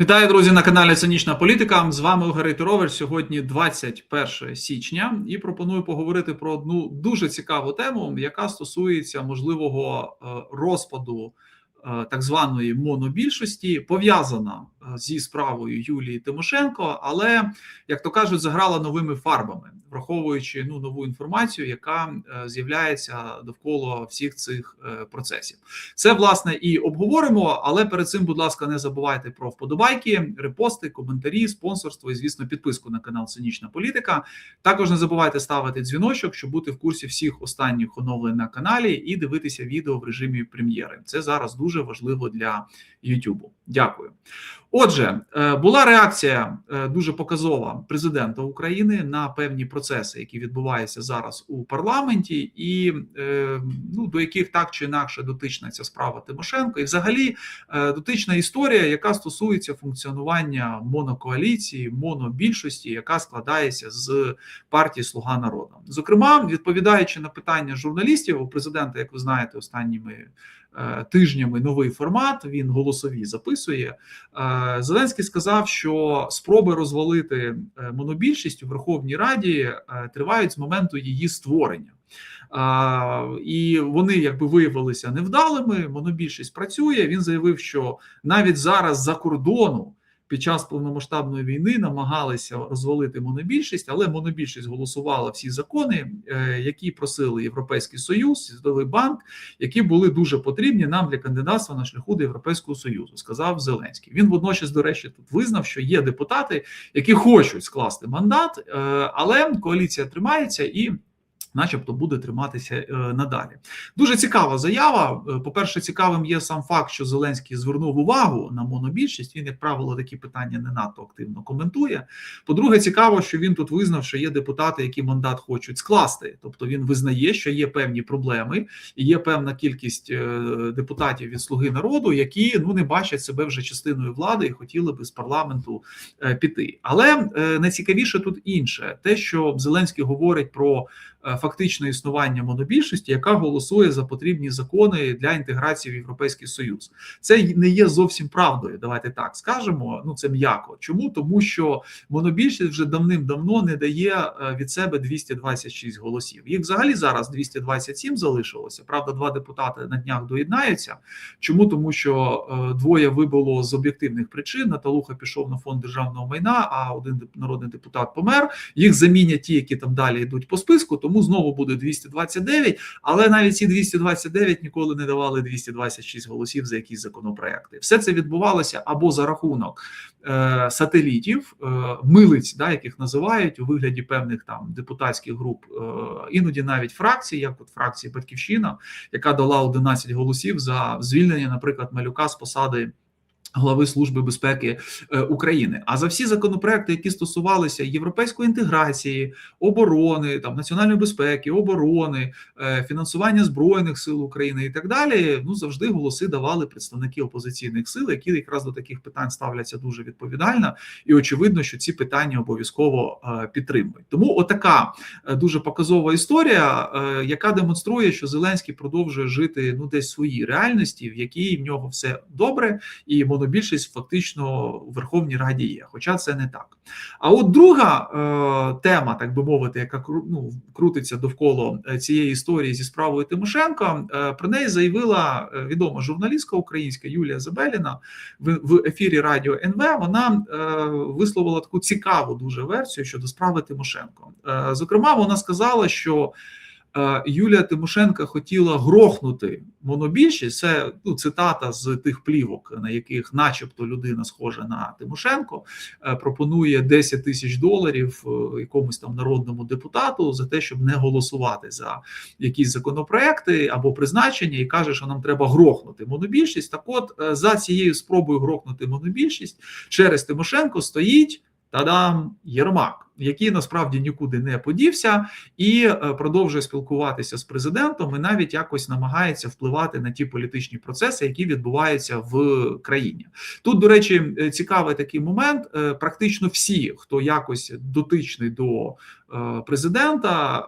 Вітаю, друзі, на каналі Цинічна Політика. З вами Угарий Рейтерович. Сьогодні 21 січня, і пропоную поговорити про одну дуже цікаву тему, яка стосується можливого е, розпаду е, так званої монобільшості, пов'язана зі справою Юлії Тимошенко, але як то кажуть, заграла новими фарбами, враховуючи ну нову інформацію, яка е, з'являється довкола всіх цих е, процесів. Це власне і обговоримо. Але перед цим, будь ласка, не забувайте про вподобайки, репости, коментарі, спонсорство і, звісно, підписку на канал Цинічна Політика. Також не забувайте ставити дзвіночок, щоб бути в курсі всіх останніх оновлень на каналі і дивитися відео в режимі прем'єри. Це зараз дуже важливо для Ютубу. Дякую. Отже, е, була реакція е, дуже показова президента України на певні процеси, які відбуваються зараз у парламенті, і е, ну до яких так чи інакше дотична ця справа Тимошенко, і взагалі дотична історія, яка стосується функціонування монокоаліції, монобільшості, яка складається з партії Слуга народу. Зокрема, відповідаючи на питання журналістів, у президента, як ви знаєте, останніми. Тижнями новий формат він голосові записує. Зеленський сказав, що спроби розвалити монобільшість у Верховній Раді тривають з моменту її створення. І вони якби виявилися невдалими. Монобільшість працює. Він заявив, що навіть зараз за кордону під час повномасштабної війни намагалися розвалити монобільшість, але монобільшість голосувала всі закони, е, які просили Європейський Союз, Світовий банк, які були дуже потрібні нам для кандидатства на шляху до Європейського Союзу, сказав Зеленський. Він водночас, до речі, тут визнав, що є депутати, які хочуть скласти мандат, е, але коаліція тримається і начебто буде триматися е, надалі. Дуже цікава заява. Е, По перше, цікавим є сам факт, що Зеленський звернув увагу на монобільшість. Він, як правило, такі питання не надто активно коментує. По-друге, цікаво, що він тут визнав, що є депутати, які мандат хочуть скласти. Тобто він визнає, що є певні проблеми, і є певна кількість е, депутатів від слуги народу, які ну не бачать себе вже частиною влади і хотіли би з парламенту піти. Але найцікавіше тут інше, те, що Зеленський говорить про фактичне існування монобільшості, яка голосує за потрібні закони для інтеграції в Європейський Союз. Це не є зовсім правдою. Давайте так скажемо. Ну це м'яко. Чому тому, що монобільшість вже давним-давно не дає е, від себе 226 голосів. Їх взагалі зараз 227 залишилося. Правда, два депутати на днях доєднаються. Чому тому, що е, двоє вибуло з об'єктивних причин. Наталуха пішов на фонд державного майна, а один народний депутат помер. Їх замінять ті, які там далі йдуть по списку. Тому знову буде 229, але навіть ці 229 ніколи не давали 226 голосів за якісь законопроекти. Все це відбувалося або за рахунок е, сателітів, е, милиць, да, яких називають у вигляді певних там депутатських груп, е, іноді навіть фракцій, як от фракції Батьківщина, яка дала 11 голосів за звільнення, наприклад, малюка з посади. Глави служби безпеки е, України, а за всі законопроекти, які стосувалися європейської інтеграції, оборони, там національної безпеки, оборони, е, фінансування збройних сил України і так далі, ну завжди голоси давали представники опозиційних сил, які якраз до таких питань ставляться дуже відповідально, і очевидно, що ці питання обов'язково е, підтримують. Тому отака дуже показова історія, яка демонструє, що Зеленський продовжує жити ну десь в своїй реальності, в якій в нього все добре і монобільшість фактично у Верховній Раді є, хоча це не так. А от друга е, тема, так би мовити, яка ну, крутиться довкола е, цієї історії зі справою Тимошенко, е, про неї заявила е, відома журналістка українська Юлія Забеліна в, в ефірі Радіо НВ. Вона е, висловила таку цікаву дуже версію щодо справи Тимошенко. Е, зокрема, вона сказала, що Юлія Тимошенка хотіла грохнути монобільшість. Це ну, цитата з тих плівок, на яких, начебто, людина схожа на Тимошенко, е, пропонує 10 тисяч доларів е, якомусь там народному депутату за те, щоб не голосувати за якісь законопроекти або призначення, і каже, що нам треба грохнути монобільшість. Так, от за цією спробою грохнути монобільшість через Тимошенко стоїть. Тадам Єрмак, який насправді нікуди не подівся, і е, продовжує спілкуватися з президентом, і навіть якось намагається впливати на ті політичні процеси, які відбуваються в країні. Тут, до речі, е, цікавий такий момент. Е, Практично всі, хто якось дотичний до президента,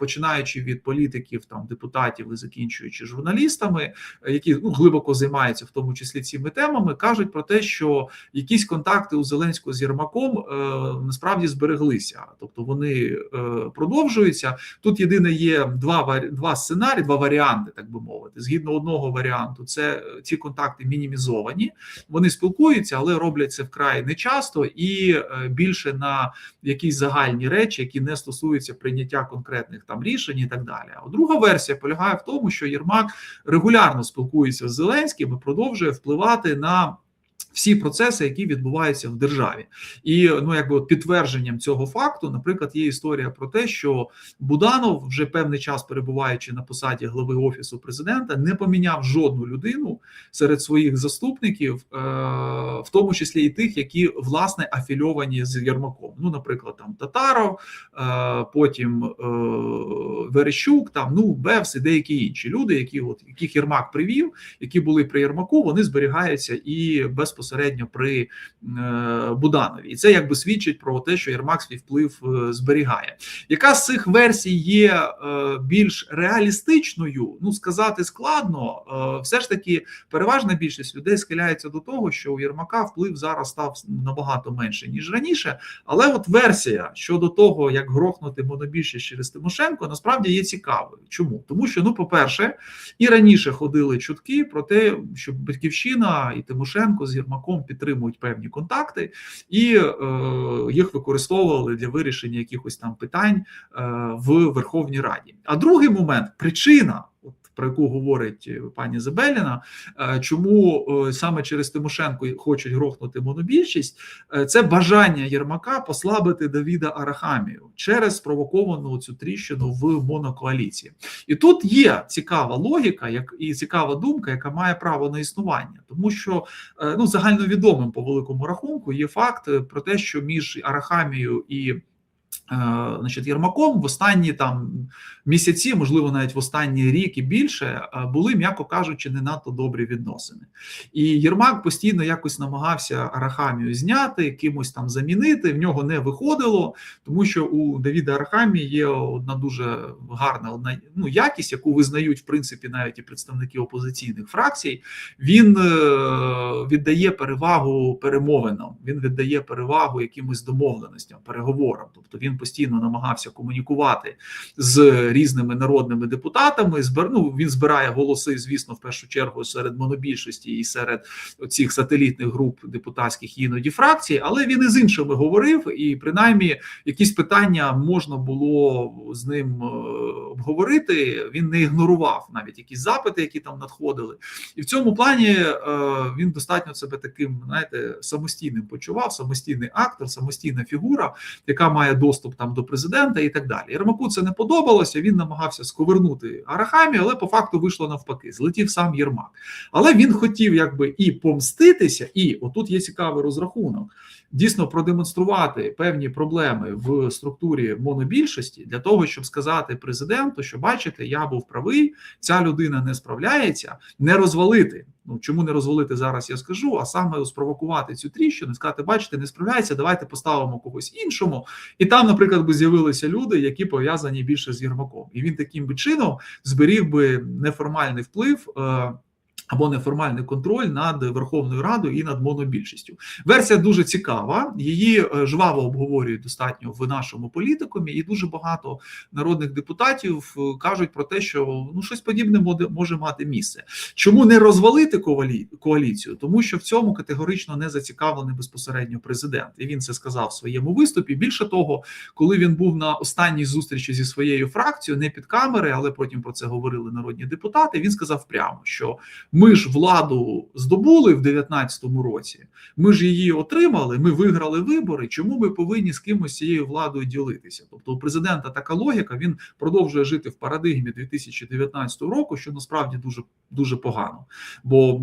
починаючи від політиків, там депутатів і закінчуючи журналістами, які ну глибоко займаються в тому числі цими темами, кажуть про те, що якісь контакти у Зеленського з Єрмаком насправді збереглися, тобто вони е, продовжуються. Тут єдине є два два сценарії, два варіанти, так би мовити. Згідно одного варіанту, це е, ці контакти мінімізовані. Вони спілкуються, але роблять це вкрай нечасто і е, більше на якісь загальні речі, які не стосуються прийняття конкретних там рішень і так далі. А друга версія полягає в тому, що Єрмак регулярно спілкується з Зеленським і продовжує впливати на. Всі процеси, які відбуваються в державі, і ну якби підтвердженням цього факту, наприклад, є історія про те, що Буданов, вже певний час перебуваючи на посаді глави офісу президента, не поміняв жодну людину серед своїх заступників, е, в тому числі і тих, які власне афільовані з Єрмаком. Ну, наприклад, там Татаров, е, потім е, Верещук, там ну Бевс і деякі інші люди, які от яких Єрмак привів, які були при Єрмаку, вони зберігаються і безпосередньо при е, Буданові, і це якби свідчить про те, що Єрмак свій вплив е, зберігає. Яка з цих версій є е, більш реалістичною? Ну сказати складно. Все ж таки, переважна більшість людей схиляється до того, що у Єрмака вплив зараз став набагато менше ніж раніше. Але от версія щодо того, як грохнути монобільшість через Тимошенко, насправді є цікавою. Чому? Тому що, ну, по-перше, і раніше ходили чутки про те, що Батьківщина і Тимошенко з Єрмаком підтримують певні контакти, і е, їх використовували для вирішення якихось там питань е, в Верховній Раді. А другий момент причина. Про яку говорить е, пані Забеліна, е, чому е, саме через Тимошенко хочуть грохнути монобільшість, це бажання Єрмака послабити Давіда Арахамію через спровоковану цю тріщину в монокоаліції. І тут є цікава логіка, як і цікава думка, яка має право на існування, тому що ну загальновідомим по великому рахунку є факт про те, що між Арахамією і Значить, Єрмаком в останні там місяці, можливо, навіть в останній рік і більше, е, були, м'яко кажучи, не надто добрі відносини. І Єрмак постійно якось намагався Арахамію зняти, кимось там замінити. В нього не виходило, тому що у Давіда Арахамії є одна дуже гарна одна ну, якість, яку визнають в принципі навіть і представники опозиційних фракцій. Він е, віддає перевагу перемовинам, він віддає перевагу якимось домовленостям, переговорам. Тобто він постійно намагався комунікувати з різними народними депутатами. Збер... ну, він збирає голоси, звісно, в першу чергу серед монобільшості і серед цих сателітних груп депутатських іноді фракцій, але він і з іншими говорив, і принаймні якісь питання можна було з ним е, обговорити. Він не ігнорував навіть якісь запити, які там надходили, і в цьому плані е, він достатньо себе таким, знаєте, самостійним почував, самостійний актор, самостійна фігура, яка має доступ там до президента і так далі. Єрмаку це не подобалося. Він намагався сковернути Арахамі, але по факту вийшло навпаки. Злетів сам Єрмак. Але він хотів якби і помститися, і отут є цікавий розрахунок. Дійсно продемонструвати певні проблеми в структурі монобільшості для того, щоб сказати президенту, що бачите, я був правий, ця людина не справляється, не розвалити. Ну чому не розвалити зараз? Я скажу, а саме спровокувати цю тріщину, сказати, бачите, не справляється. Давайте поставимо когось іншому. І там, наприклад, би з'явилися люди, які пов'язані більше з Єрмаком, і він таким би чином зберіг би неформальний вплив. Або неформальний контроль над Верховною Радою і над монобільшістю. Версія дуже цікава. Її е, жваво обговорюють достатньо в нашому політикумі, і дуже багато народних депутатів е, кажуть про те, що ну щось подібне може мати місце. Чому не розвалити коаліцію? Тому що в цьому категорично не зацікавлений безпосередньо президент, і він це сказав в своєму виступі. Більше того, коли він був на останній зустрічі зі своєю фракцією, не під камери, але потім про це говорили народні депутати. Він сказав прямо, що ми ж владу здобули в 19-му році. Ми ж її отримали. Ми виграли вибори. Чому ми повинні з кимось цією владою ділитися? Тобто, у президента така логіка. Він продовжує жити в парадигмі 2019 року, що насправді дуже дуже погано, бо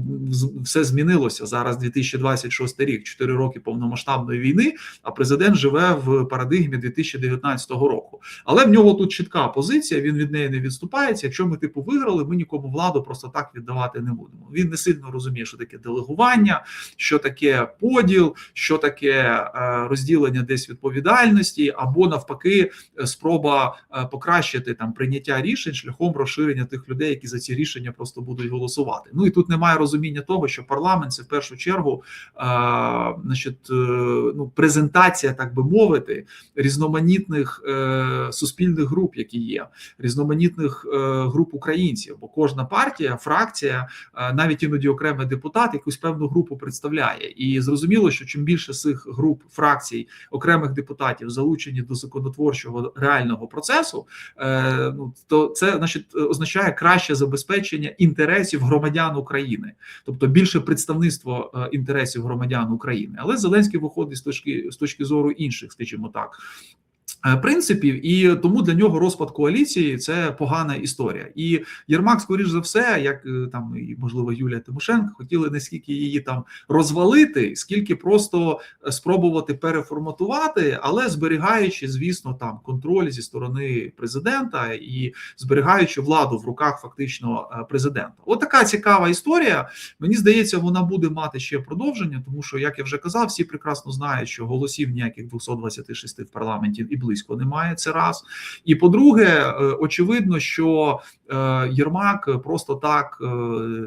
все змінилося зараз. 2026 рік, 4 роки повномасштабної війни. А президент живе в парадигмі 2019 року. Але в нього тут чітка позиція. Він від неї не відступається. Якщо ми типу виграли, ми нікому владу просто так віддавати не будемо. Він не сильно розуміє, що таке делегування, що таке поділ, що таке е, розділення десь відповідальності, або навпаки, спроба е, покращити там прийняття рішень шляхом розширення тих людей, які за ці рішення просто будуть голосувати. Ну і тут немає розуміння того, що парламент це в першу чергу, е, значить, ну презентація, так би мовити, різноманітних суспільних груп, які є, різноманітних груп українців, бо кожна партія, фракція, навіть іноді окремий депутат, якусь певну групу представляє, і зрозуміло, що чим більше цих груп фракцій окремих депутатів залучені до законотворчого реального процесу, ну то це значить означає краще забезпечення інтересів громадян України, тобто більше представництво інтересів громадян України. Але Зеленський виходить з точки з точки зору інших, скажімо так. Е, принципів, і тому для нього розпад коаліції це погана історія. І Єрмак, скоріш за все, як е, там і можливо Юлія Тимошенко, хотіли не скільки її там розвалити, скільки просто е, спробувати переформатувати, але зберігаючи, звісно, там контроль зі сторони президента і зберігаючи владу в руках фактично президента. От така цікава історія. Мені здається, вона буде мати ще продовження, тому що, як я вже казав, всі прекрасно знають, що голосів ніяких 226 в парламенті і близько немає. Це раз. І по-друге, е, очевидно, що Єрмак просто так е,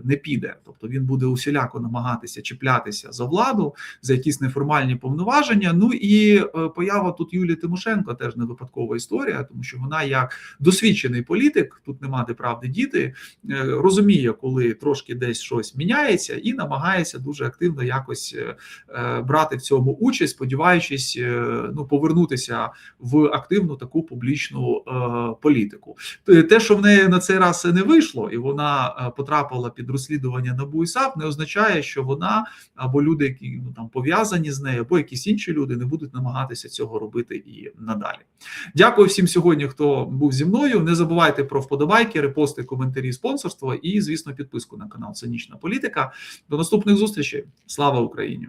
не піде, тобто він буде усіляко намагатися чіплятися за владу за якісь неформальні повноваження. Ну і поява тут Юлії Тимошенко теж не випадкова історія, тому що вона як досвідчений політик, тут нема де правди діти, розуміє, коли трошки десь щось міняється, і намагається дуже активно якось брати в цьому участь, сподіваючись ну повернутися в активну таку публічну е, політику. Те, що в неї на цей раз не вийшло, і вона е, потрапила під розслідування НАБУ і САП, не означає, що вона або люди, які ну там пов'язані з нею, або якісь інші люди не будуть намагатися цього робити і надалі. Дякую всім сьогодні, хто був зі мною. Не забувайте про вподобайки, репости, коментарі, спонсорство і, звісно, підписку на канал Цинічна Політика. До наступних зустрічей. Слава Україні!